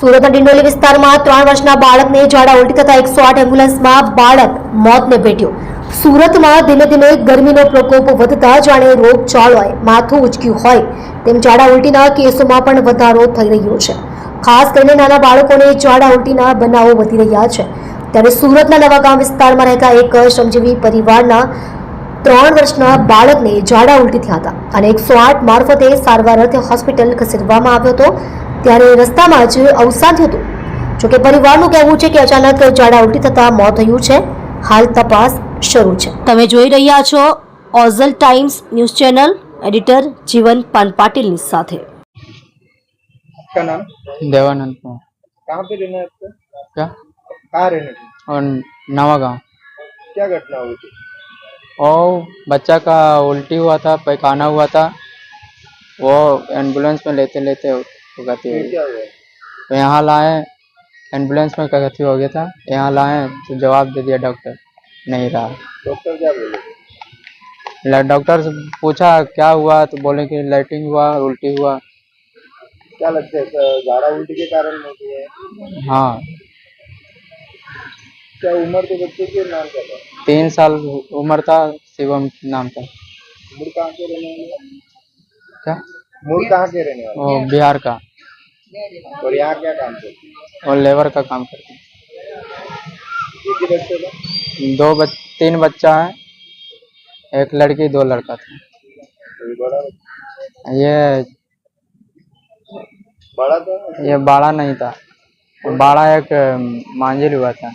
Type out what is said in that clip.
સુરતના ડિંડોલી વિસ્તારમાં ત્રણ વર્ષના બાળકને ઝાડા ઉલટી થતા એકસો આઠ એમ્બ્યુલન્સમાં બાળક મોતને ભેટ્યું સુરતમાં ધીમે ધીમે ગરમીનો પ્રકોપ વધતા જાણે રોગ રોગચાળાએ માથું ઉચક્યું હોય તેમ ઝાડા ઉલટીના કેસોમાં પણ વધારો થઈ રહ્યો છે ખાસ કરીને નાના બાળકોને ઝાડા ઉલટીના બનાવો વધી રહ્યા છે ત્યારે સુરતના નવાગામ વિસ્તારમાં રહેતા એક શ્રમજીવી પરિવારના ત્રણ વર્ષના બાળકને ઝાડા ઉલટી થયા હતા અને એકસો આઠ મારફતે સારવાર અર્થે હોસ્પિટલ ખસેડવામાં આવ્યો હતો ત્યારે રસ્તામાં જ અવસાન થયું જોકે પરિવારનું કહેવું છે કે અચાનક ઝાડા ઉલટી થતાં મોત થયું છે હાલ તપાસ શરૂ છે તમે જોઈ રહ્યા છો ઓઝલ times news channel editor Jivan પાન સાથે દેવાનંદ नाम देवानंद को कहाँ पे रहना है आपको क्या कहाँ रहने का લેતે नवा वो कहती है तो यहाँ लाए एम्बुलेंस में क्या कहती हो गया था यहाँ लाए तो जवाब दे दिया डॉक्टर नहीं रहा डॉक्टर क्या बोले डॉक्टर से पूछा क्या हुआ तो बोले कि लाइटिंग हुआ उल्टी हुआ क्या लगता है गाढ़ा उल्टी के कारण होती है हाँ क्या उम्र तो बच्चे के नाम क्या था तीन साल उम्र था शिवम नाम था उम्र कहाँ के रहने क्या मूल कहाँ के रहने वाले वो बिहार का और यहाँ क्या काम करते हैं और लेबर का काम करते हैं दो बच तीन बच्चा है एक लड़की दो लड़का था ये बड़ा था तो ये बड़ा नहीं था बड़ा एक मांझिल हुआ था